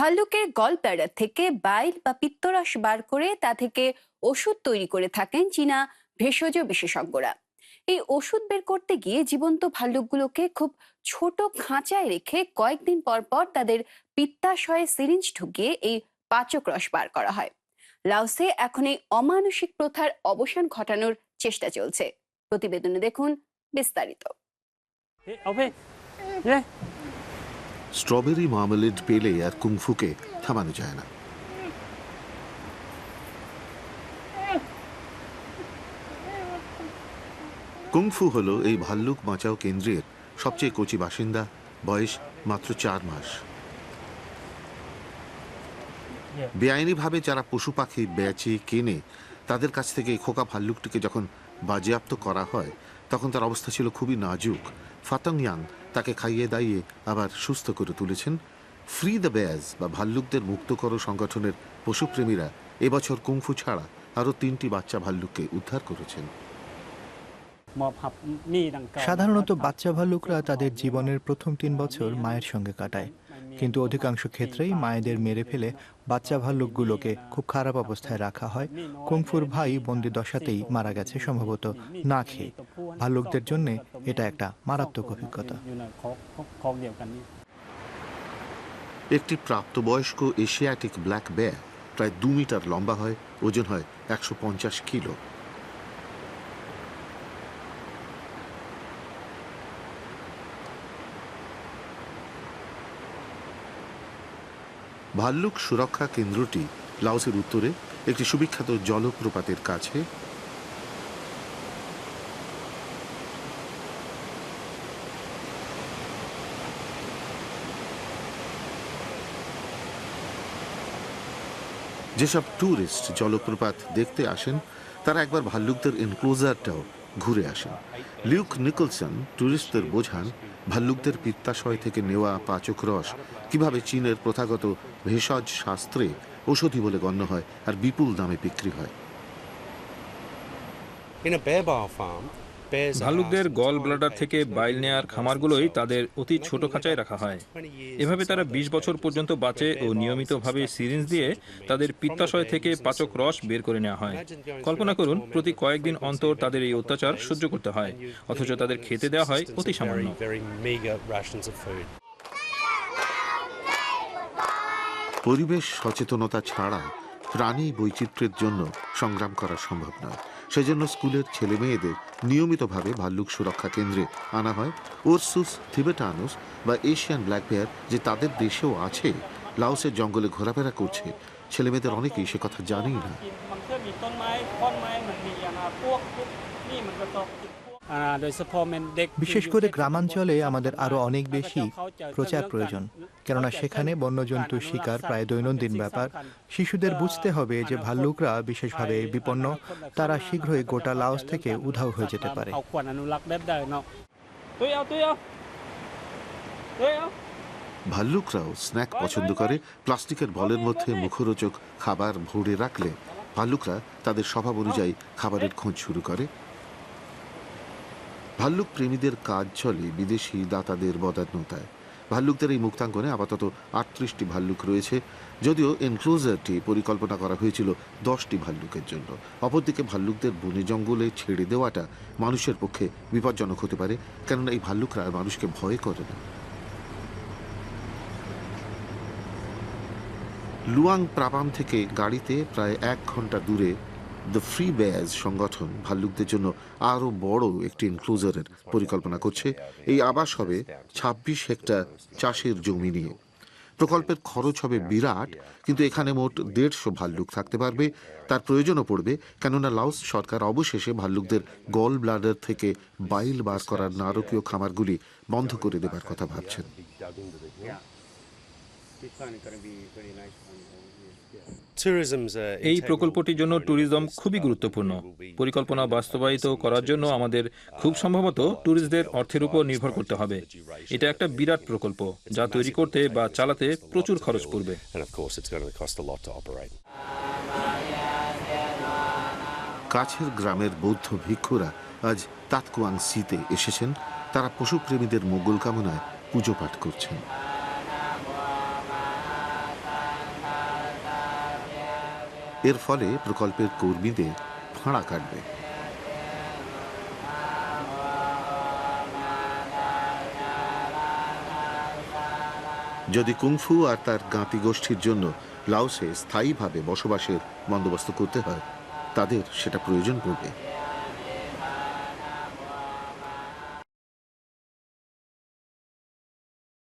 ভাল্লুকের gall bladder থেকে বাইল বা পিত্তরস বার করে তা থেকে ওষুধ তৈরি করে থাকেন চীনা ভেষজ বিশেষজ্ঞরা। এই ওষুধ বের করতে গিয়ে জীবন্ত ভাল্লুকগুলোকে খুব ছোট খাঁচায় রেখে কয়েকদিন পর পর তাদের পিত্তাশয়ে সিরিঞ্জ ঢুকিয়ে এই পাচক রস বার করা হয়। লাউসে এখন এই অমানসিক প্রথার অবসান ঘটানোর চেষ্টা চলছে। প্রতিবেদনে দেখুন বিস্তারিত। স্ট্রবেরি মার্মেলেড পেলে আর কুংফুকে থামানো যায় না। কুংফু হলো এই ভাল্লুক বাঁচাও কেন্দ্রের সবচেয়ে কচি বাসিন্দা বয়স মাত্র চার মাস। বেআইনিভাবে যারা পশু পাখি বেচে কেনে তাদের কাছ থেকে এই খোকা ভাল্লুকটিকে যখন বাজেয়াপ্ত করা হয় তখন তার অবস্থা ছিল খুবই নাজুক। ফাতং ইয়াং তাকে খাইয়ে দাইয়ে আবার সুস্থ করে তুলেছেন। ফ্রি দ্য বেয়াজ বা ভাল্লুকদের মুক্ত করো সংগঠনের পশুপ্রেমীরা এবছর কুংফু ছাড়া আরও তিনটি বাচ্চা ভাল্লুককে উদ্ধার করেছেন। সাধারণত বাচ্চা ভাল্লুকরা তাদের জীবনের প্রথম তিন বছর মায়ের সঙ্গে কাটায়। কিন্তু অধিকাংশ ক্ষেত্রেই মায়েদের মেরে ফেলে বাচ্চা ভাল্লুকগুলোকে খুব খারাপ অবস্থায় রাখা হয়। কুংফুর ভাই বন্দি দশাতেই মারা গেছে সম্ভবত না খেয়ে। ভাল্লুকদের জন্য এটা একটা মারাত্মক অভিজ্ঞতা। একটি প্রাপ্তবয়স্ক এশিয়াটিক ব্ল্যাক ব্যার প্রায় দু মিটার লম্বা হয়, ওজন হয় একশো পঞ্চাশ কিলো। ভাল্লুক সুরক্ষা কেন্দ্রটি লাওসের উত্তরে একটি সুবিখ্যাত জলপ্রপাতের কাছে। যেসব ট্যুরিস্ট জলপ্রপাত দেখতে আসেন, তারা একবার ভাল্লুকদের এনক্লোজারটাও ঘুরে আসেন। লিউক নিকলসন ট্যুরিস্টদের বোঝান, ভাল্লুকদের পিত্তাশয় থেকে নেওয়া পাচক রস কীভাবে চীনের প্রথাগত ভেষজ শাস্ত্রে ঔষধি বলে গণ্য হয় আর বিপুল দামে বিক্রি হয়। ভালুকদের গল ব্লাডার থেকে বাইল নেয়ার খামারগুলোই তাদের অতি ছোট খাঁচায় রাখা হয়। এভাবে তারা ২০ বছর পর্যন্ত বাঁচে ও নিয়মিতভাবে সিরিঞ্জ দিয়ে তাদের পিত্তাশয় থেকে পাচক রস বের করে নেওয়া হয়। কল্পনা করুন প্রতি কয়েকদিন অন্তর তাদের এই অত্যাচার সহ্য করতে হয় অথচ তাদের খেতে দেওয়া হয় অতি সামান্য। পরিবেশ সচেতনতা ছাড়া প্রাণী বৈচিত্র্যের জন্য সংগ্রাম করা সম্ভব নয়। সেজন্য স্কুলের ছেলে মেয়েদের নিয়মিতভাবে ভাল্লুক সুরক্ষা কেন্দ্রে আনা হয়। ওরসুস থিবেটানুস বা এশিয়ান ব্ল্যাক বেয়ার যে তাদের দেশেও আছে লাউসের জঙ্গলে ঘোরাফেরা করছে, ছেলেমেয়েদের অনেকেই সে কথা জানেই না। বিশেষ করে গ্রামাঞ্চলে আমাদের আরও অনেক বেশি প্রচার প্রয়োজন। কেননা সেখানে বন্যজন্তু শিকার প্রায় দৈনন্দিন ব্যাপার। শিশুদের বুঝতে হবে যে ভাল্লুকরা বিশেষভাবে বিপন্ন তারা শীঘ্রই গোটা লাওস থেকে উধাও হয়ে যেতে পারে। ভাল্লুকরাও স্ন্যাক পছন্দ করে প্লাস্টিকের বলের মধ্যে মুখরোচক খাবার ভরে রাখলে ভাল্লুকরা তাদের স্বভাব অনুযায়ী খাবারের খোঁজ শুরু করে। ভাল্লুক প্রেমীদের কাজ চলে বিদেশি দাতাদের বদান্যতায়। ভাল্লুকদের এই মুক্তাঙ্গনে আপাতত আটত্রিশটি ভাল্লুক রয়েছে, যদিও এনক্লোজারটি পরিকল্পনা করা হয়েছিল দশটি ভাল্লুকের জন্য। অপরদিকে ভাল্লুকদের বনে জঙ্গলে ছেড়ে দেওয়াটা মানুষের পক্ষে বিপজ্জনক হতে পারে, কেননা এই ভাল্লুকরা মানুষকে ভয় করে না। লুয়াং প্রাপাম থেকে গাড়িতে প্রায় এক ঘণ্টা দূরে দ্য ফ্রি ব্যাজ সংগঠন ভাল্লুকদের জন্য আরও বড় একটি এনক্লোজারের পরিকল্পনা করছে। এই আবাস হবে ছাব্বিশ হেক্টর চাষের জমি নিয়ে। প্রকল্পের খরচ হবে বিরাট, কিন্তু এখানে মোট দেড়শো ভাল্লুক থাকতে পারবে। তার প্রয়োজনও পড়বে, কেননা লাওস সরকার অবশেষে ভাল্লুকদের গল ব্লাডার থেকে বাইল বার করার নারকীয় খামারগুলি বন্ধ করে দেবার কথা ভাবছেন। এই প্রকল্পটির জন্য ট্যুরিজম খুবই গুরুত্বপূর্ণ। পরিকল্পনা বাস্তবায়িত করার জন্য আমাদের খুব সম্ভবত ট্যুরিস্টদের অর্থের উপর নির্ভর করতে হবে। এটা একটা বিরাট প্রকল্প যা তৈরি করতে বা চালাতে প্রচুর খরচ পড়বে। কাছের গ্রামের বৌদ্ধ ভিক্ষুরা আজ তাতকুয়াং সিতে এসেছেন। তারা পশুপ্রেমীদের মোগল কামনায় পুজো পাঠ করছেন। এর ফলে প্রকল্পের কর্মীদের ফাঁড়া কাটবে। যদি কুংফু আর তার গাঁতি গোষ্ঠীর জন্য লাউসে স্থায়ীভাবে বসবাসের বন্দোবস্ত করতে হয়, তাদের সেটা প্রয়োজন পড়বে।